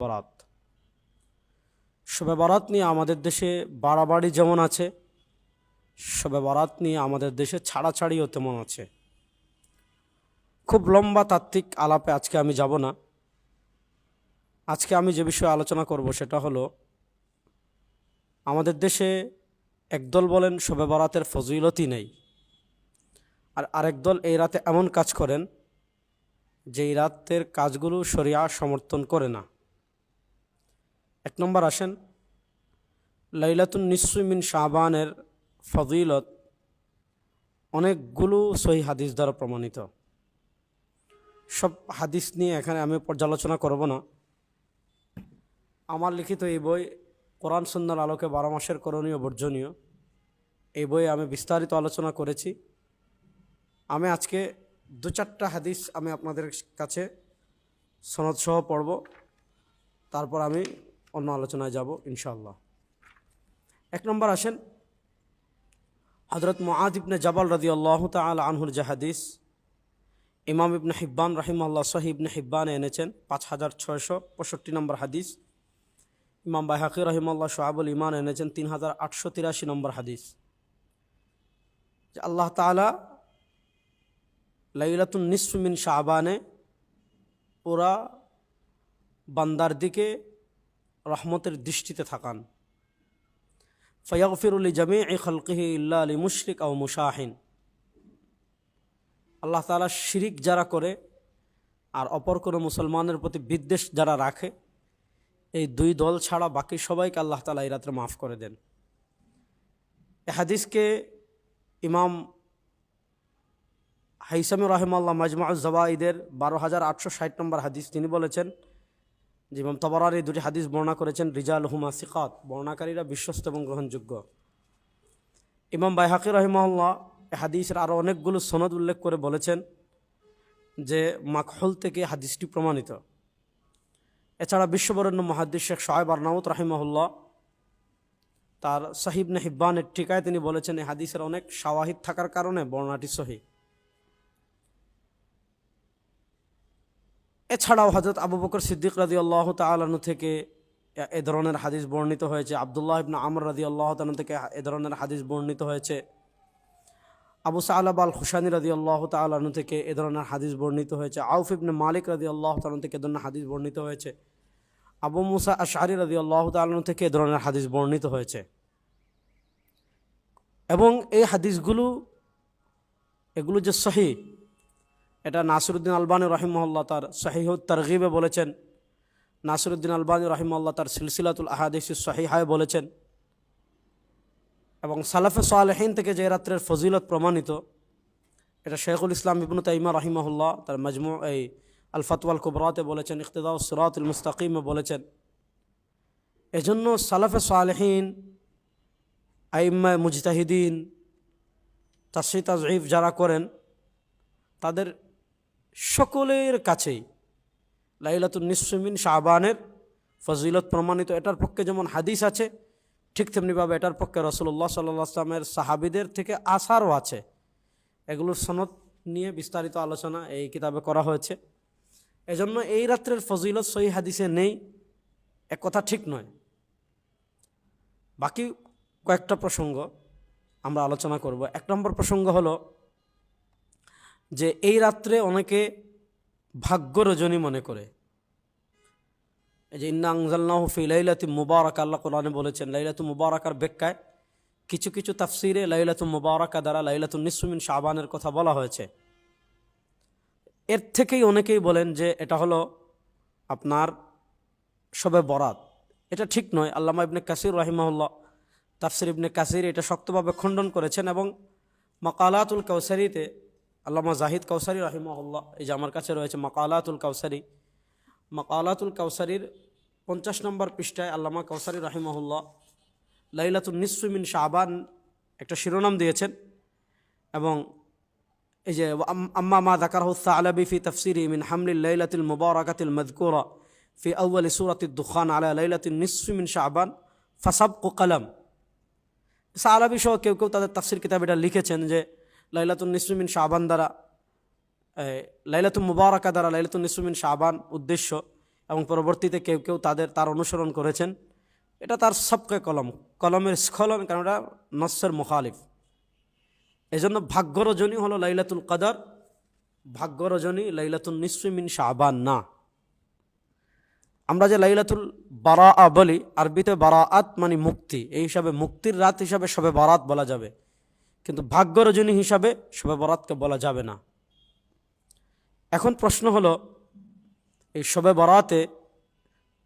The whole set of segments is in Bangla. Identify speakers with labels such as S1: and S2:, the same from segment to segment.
S1: বরাত। শবে বরাত নিয়ে আমাদের দেশে বাড়াবাড়ি যেমন আছে, শবে বরাত নিয়ে আমাদের দেশে ছাড়াছাড়িও তেমন আছে। খুব লম্বা তাত্ত্বিক আলাপে আজকে আমি যাব না। আজকে আমি যে বিষয়ে আলোচনা করব সেটা হলো, আমাদের দেশে একদল বলেন শবে বরাতের ফজিলতই নেই। আর আরেক দল এই রাতে এমন কাজ করেন যে এই রাতের কাজগুলো শরিয়া সমর্থন করে না। এক নম্বর আসেন, লাইলাতুন নিসুমিন শাহবানের ফজিলত অনেকগুলো সহি হাদিস দ্বারা প্রমাণিত। সব হাদিস নিয়ে এখানে আমি পর্যালোচনা করব না। আমার লিখিত এই বই কোরআন সুন্দর আলোকে বারো মাসের করণীয় বর্জনীয়। এই বইয়ে আমি বিস্তারিত আলোচনা করেছি। আমি আজকে দু চারটা হাদিস আমি আপনাদের কাছে সনদসহ পড়ব। তারপর আমি অন্য আলোচনায় যাব ইনশাল্লাহ এক নম্বর আসেন হজরত মুআদ ইবনে জাবাল রাদি আল্লাহ তাল আনহুর যে হাদিস, ইমাম ইবনে হিব্বান রাহিমাল্লাহ সহি ইবনে হিব্বানে এনেছেন, পাঁচ হাজার ছয়শো পঁয়ষট্টি নম্বর হাদিস। ইমাম বাইহাকি রহিমাল্লাহ সোহাবুল ইমান এনেছেন, তিন হাজার আটশো তিরাশি নম্বর হাদিস। আল্লাহ তালা লাইলাতুন নিসমিন শাহবানে পুরা বান্দার দিকে রহমতের দৃষ্টিতে থাকান। ফয়াগফিরুলি জামি এ খলকিহি ইল্লা আলী মুশরিক ও মুশাহিন। আল্লাহ তালা শিরিক যারা করে আর অপর কোনো মুসলমানের প্রতি বিদ্বেষ যারা রাখে, এই দুই দল ছাড়া বাকি সবাইকে আল্লাহ তালা এই রাত্রে মাফ করে দেন। এ হাদিসকে ইমাম হাইসামি রহমাল্লাহ মাজমা জবাইদের বারো হাজার আটশো ষাট নম্বর হাদিস তিনি বলেছেন যে ইমাম তবরার এই দুটি হাদিস বর্ণনা করেছেন রিজাল হুমা সিকাত, বর্ণাকারীরা বিশ্বস্ত এবং গ্রহণযোগ্য। ইমাম বাইহাকি রহিমাল্লাহ এ হাদিসের আরও অনেকগুলো সনদ উল্লেখ করে বলেছেন যে মাকহল থেকে হাদিসটি প্রমাণিত। এছাড়া বিশ্ববরেণ্য মহাদিস শেখ সোহেব আরনাউত রাহিমাহুল্লাহ তার সাহিব নে হিব্বানের ঠিকায় তিনি বলেছেন এই হাদিসের অনেক শাওয়াহিদ থাকার কারণে বর্ণাটি সহি। এছাড়াও হজরত আবু বকর সিদ্দিক রাজি আল্লাহ তালু থেকে এ ধরনের হাদিস বর্ণিত হয়েছে। আবদুল্লাহ ইবনা আমর রাজি আল্লাহ তালু থেকে এ ধরনের হাদিস বর্ণিত হয়েছে। আবু সালাব আল হুসানি রাজি আল্লাহ তালু থেকে এ ধরনের হাদিস বর্ণিত হয়েছে। আউফ ইবনে মালিক রাজি আল্লাহ তালু থেকে এ ধরনের হাদিস বর্ণিত হয়েছে। আবু মুসা আশারি রাজি আল্লাহ তালু থেকে এ ধরনের হাদিস বর্ণিত হয়েছে। এবং এই হাদিসগুলো, এগুলো যে সহি এটা নাসরুদ্দিন আলবানী রহিমহল্লা তার সহিহ তারগিবে বলেছেন। নাসরুদ্দিন আলবানী রহিমল্লা তার সিলসিলাতুল আহাদিস সহিহায় বলেছেন। এবং সালাফে সালেহীন থেকে যে রাত্রের ফজিলত প্রমাণিত, এটা শেখুল ইসলাম ইবনু তাইমা রহিমাহুল্লাহ তার মজমু এই আল ফতওয়াল কুবরাতে বলেছেন ইকতদা সিরাতুল মুস্তাকিমে বলেছেন। এজন্য সালাফে সালেহীন আইম্মা মুজতাহিদিন তাসি তাজঈফ যারা করেন, তাদের সকলের কাছেই লাইলাতুল নিসমিন শাহবানের ফজিলত প্রমাণিত। এটার পক্ষে যেমন হাদিস আছে, ঠিক তেমনিভাবে এটার পক্ষে রসুল্লাহ সাল্লাহ আসলামের সাহাবিদের থেকে আসারও আছে। এগুলোর সনদ নিয়ে বিস্তারিত আলোচনা এই কিতাবে করা হয়েছে। এজন্য এই রাত্রের ফজিলত সহি হাদিসে নেই এক কথা ঠিক নয়। বাকি কয়েকটা প্রসঙ্গ আমরা আলোচনা করব। এক নম্বর প্রসঙ্গ হলো যে এই রাত্রে অনেকে ভাগ্য রজনী মনে করে। এই যে, ইন্না আংজাল্লাহ ফি লাইলাতি মুবারক আল্লাহ কোরআনে বলেছেন লাইলাতু মুবারকার ব্যাখ্যায় কিছু কিছু তাফসিরে লাইলাতু মুবারকা দ্বারা লাইলাতু নিসুমিন শাবানের কথা বলা হয়েছে। এর থেকেই অনেকেই বলেন যে এটা হলো আপনার সবে বরাত। এটা ঠিক নয়। আল্লামা ইবনে কাসির রাহিমাহুল্লাহ তাফসির ইবনে কাসির এটা শক্তভাবে খণ্ডন করেছেন এবং মাকালাতুল কৌসারিতে আল্লামা জাহিদ কৌসারি রাহিমাহুল্লাহ, এই যে আমার কাছে রয়েছে মকালাতুল কৌসারি মকালাতুল কৌসারির পঞ্চাশ নম্বর পৃষ্ঠায় আল্লামা কৌসারি রাহিমাহুল্লাহ লাইলাতুল নিসুমিন শাহবান একটা শিরোনাম দিয়েছেন এবং এই যে আম্মা মা দাকার হুসা আলাবি ফি তফসিরি মিন হামলিল লাইলাতুল মুবারাকাতিল মদকুরা ফি আউ্বাল সুরাতিল দুখান আলা লাইলাতুল নিসুমিন শাহবান ফাসাব কলাম। সালাবি সহ কেউ কেউ তাদের তাফসির কিতাব এটা লিখেছেন যে লাইলাতুল নিসমিন শাহবান দ্বারা লাইলাতুল মুবারকা দ্বারা লাইলাতুল নিসমিন শাহবান উদ্দেশ্য এবং পরবর্তীতে কেউ কেউ তাদের, তার অনুসরণ করেছেন। এটা তার সবকে কলম, কলমের স্খলন, কারণ এটা নস্যের মুখালিফ। এজন্য ভাগ্য রজনী হলো লাইলাতুল কদর ভাগ্য রজনী লাইলাতুল নিসমিন শাহবান না। আমরা যে লাইলাতুল বারা বলি, আরবিতে বারাআত মানে মুক্তি, এই হিসাবে মুক্তির রাত হিসাবে সবে বারাত বলা যাবে। কিন্তু ভাগ্য রজনী হিসাবে সবে বরাতকে বলা যাবে না। এখন প্রশ্ন হলো, এই সবে বরাতে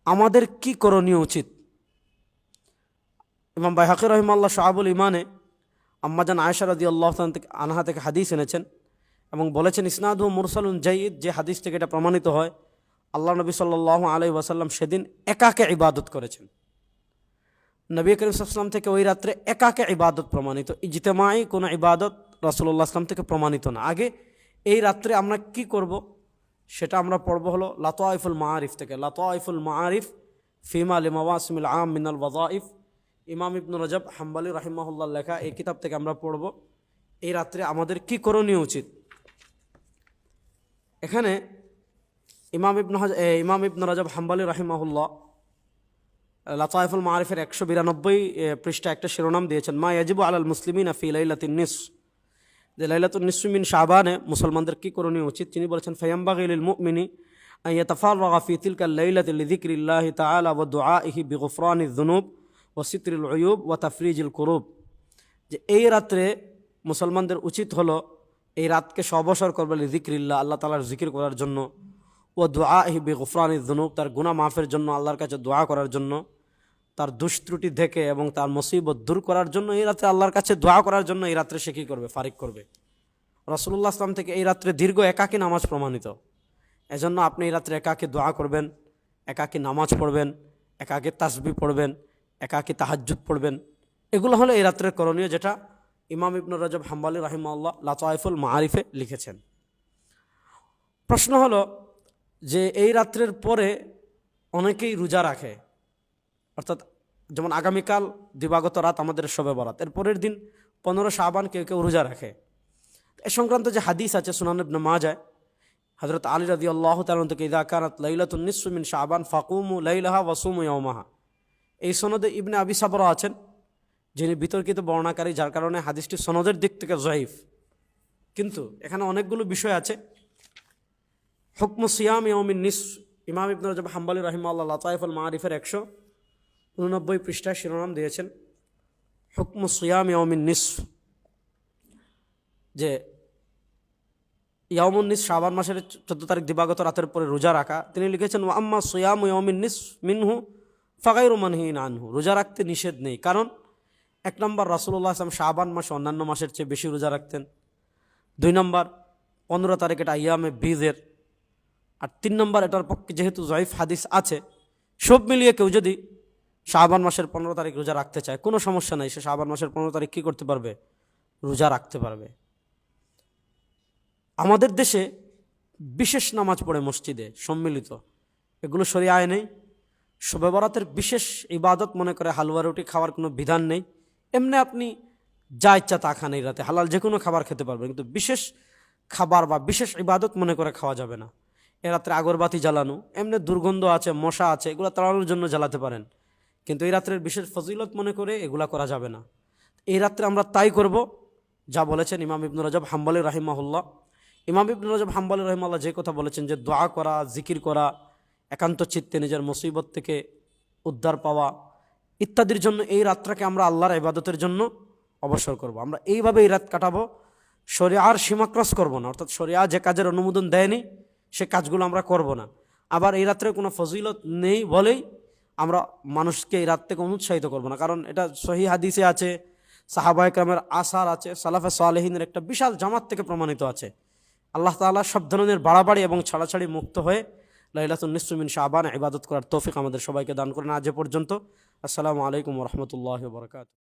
S1: আমাদের কি করণীয় উচিত? ইমাম বাইহাকি রহিমাল্লাহ শাহাবুল ইমানে আম্মাজান আয়সা রদি আল্লাহ থেকে আনহা থেকে হাদিস এনেছেন এবং বলেছেন ইসনাদু মুরসালুন জাইদ যে হাদিস থেকে এটা প্রমাণিত হয়, আল্লাহ নবী সাল্লাহ আলাই ওয়াসাল্লাম সেদিন একাকে ইবাদত করেছেন। নবী করিম সাল্লাম থেকে ওই রাত্রে একাকে ইবাদত প্রমাণিত। ইজতেমাই কোনো ইবাদত রসুল্লাহ আসলাম থেকে প্রমাণিত না। আগে এই রাত্রে আমরা কি করব? সেটা আমরা পড়ব হলো লাতোয়াইফুল মাআরিফ থেকে। লাতোয়াইফুল মাআরিফ ফিমা লিমাওয়াসমিল আম মিনাল ওয়াজাইফ ইমাম ইবনু রজব হাম্বালি রাহিমাহুল্লাহ লেখা এই কিতাব থেকে আমরা পড়ব। এই রাত্রে আমাদের কি করণীয় উচিত? এখানে ইমাম ইবন ইমাম ইবন রজব হাম্বালি রাহিমাহুল্লাহ লাতাইফুল মারিফের একশো বিরানব্বই পৃষ্ঠা একটা শিরোনাম দিয়েছেন মা ইয়াজিবু আলাল মুসলিমিন আফি লাইলাতিনিস যে লাইলাতুন্নিসমিন শাহবানে মুসলমানদের কী করণীয় উচিত তিনি বলেছেন ফয়াম্বাগিল মুমিনি আইয়াতফার রাফি তিলকা লাইলাতিল্লাহ তালা ও দুআ ইহি বিগফরান জুনুব ও সিত্রিল অয়ুব ও তাফরিজিল কুরুব যে এই রাত্রে মুসলমানদের উচিত হলো এই রাতকে সবসর করবে জিক্রিল্লা আল্লাহ তালার জিকির করার জন্য, ও দোয়া ইহি বিগফরান জুনুব তার গুনা মাফের জন্য, আল্লাহর কাছে দোয়া করার জন্য। তার দুষ্ত্রুটি দেখে এবং তার মুসিবত দূর করার জন্য এই রাত্রে আল্লাহর কাছে দোয়া করার জন্য এই রাত্রে সে কী করবে? ফারিক করবে। রসুল্লাহ আসলাম থেকে এই রাত্রে দীর্ঘ একাকী নামাজ প্রমাণিত। এজন্য আপনি এই রাত্রে একাকে দোয়া করবেন, একাকী নামাজ পড়বেন, একাকে তাসবি পড়বেন, একাকী তাহাজ্জুদ পড়বেন। এগুলো হলো এই রাত্রের করণীয় যেটা ইমাম ইবনুর রজব হাম্বালি রাহিমাল্লাহ লাতাইফুল মারিফে লিখেছেন। প্রশ্ন হলো যে এই রাত্রের পরে অনেকেই রোজা রাখে অর্থাৎ যেমন আগামীকাল দিবাগত রাত আমাদের শবে বরাত, এর পরের দিন পনেরো শাহবান কেউ কেউ রোজা রাখে। এ সংক্রান্ত যে হাদিস আছে, সুনান মা যায় হজরত আলী রদি আল্লাহ তালন থেকে, ইদা কানাত লাইলাতুন নিসমিন শাহবান ফাকুমু লাইলাহা ওয়াসুমু ইয়মাহা এই সনদে ইবনে আবি সাবরা আছেন, যিনি বিতর্কিত বর্ণাকারী, যার কারণে হাদিসটি সনদের দিক থেকে জয়ীফ। কিন্তু এখানে অনেকগুলো বিষয় আছে। হুকম সিয়াম ইয়মিন নিস ইমাম ইবনুর হাম্বালি রহিমাল্লাহ লাতাইফুল মারিফের একশো উননব্বই পৃষ্ঠায় শিরোনাম দিয়েছেন, হুকম সিয়াম ইয়মিন নিস যে ইয়ামুন নিস শাবান মাসের চোদ্দ তারিখ দিবাগত রাতের পরে রোজা রাখা। তিনি লিখেছেন আম্মা সোয়াম ইয়ামিন নিস মিনহু ফাগাইরু মানহিন আনহু রোজা রাখতে নিষেধ নেই। কারণ এক নম্বর রাসুল্লাহ আসলাম শাবান মাসে অন্যান্য মাসের চেয়ে বেশি রোজা রাখতেন। দুই নম্বর, পনেরো তারিখ এটা ইয়ামে বীজের আর তিন নম্বর, এটার পক্ষে যেহেতু জয়ীফ হাদিস আছে, সব মিলিয়ে কেউ যদি শাহবান মাসের পনেরো তারিখ রোজা রাখতে চায়, কোনো সমস্যা নাই। সে শাহবান মাসের পনেরো তারিখ কী করতে পারবে? রোজা রাখতে পারবে। আমাদের দেশে বিশেষ নামাজ পড়ে মসজিদে, সম্মিলিত। এগুলো সরিয়ে নেই। শবে বরাতের বিশেষ ইবাদত মনে করে হালুয়া রুটি খাওয়ার কোনো বিধান নেই। এমনি আপনি যা ইচ্ছা তা খান এই রাতে। হালাল যে কোনো খাবার খেতে পারবেন, কিন্তু বিশেষ খাবার বা বিশেষ ইবাদত মনে করে খাওয়া যাবে না। এ রাত্রে আগরবাতি জ্বালানো, এমনি দুর্গন্ধ আছে, মশা আছে, এগুলো তাড়ানোর জন্য জ্বালাতে পারেন। কিন্তু এই রাত্রের বিশেষ ফজিলত মনে করে এগুলা করা যাবে না। এই রাত্রে আমরা তাই করব, যা বলেছেন ইমাম ইবনুর রজব হাম্বালি রাহিমাহুল্লাহ। ইমাম ইবনুর রজব হাম্বালি রহিমাল্লাহ যে কথা বলেছেন যে দোয়া করা, জিকির করা, একান্ত চিত্তে নিজের মুসিবত থেকে উদ্ধার পাওয়া, ইত্যাদির জন্য এই রাতটাকে আমরা আল্লাহর ইবাদতের জন্য অবসর করব। আমরা এইভাবে এই রাত কাটাবো, শরিয়ার সীমা ক্রস করব না। অর্থাৎ শরিয়া যে কাজের অনুমোদন দেয়নি, সে কাজগুলো আমরা করব না। আবার এই রাত্রে কোনো ফজিলত নেই বলেই আমরা মানুষকে এই রাত থেকে অনুৎসাহিত করব না। কারণ এটা সহি হাদিসে আছে সাহাবা একরামের আসার আছে, সালাফে সালেহিনের একটা বিশাল জামাত থেকে প্রমাণিত আছে। আল্লাহ তালা সব ধরনের বাড়াবাড়ি এবং ছাড়াছাড়ি মুক্ত হয়ে লাইলাতুন্নিসমিন শাহবান ইবাদত করার তৌফিক আমাদের সবাইকে দান করেন আজ পর্যন্ত। আসসালামু আলাইকুম রহমতুল্লাহ বরকাত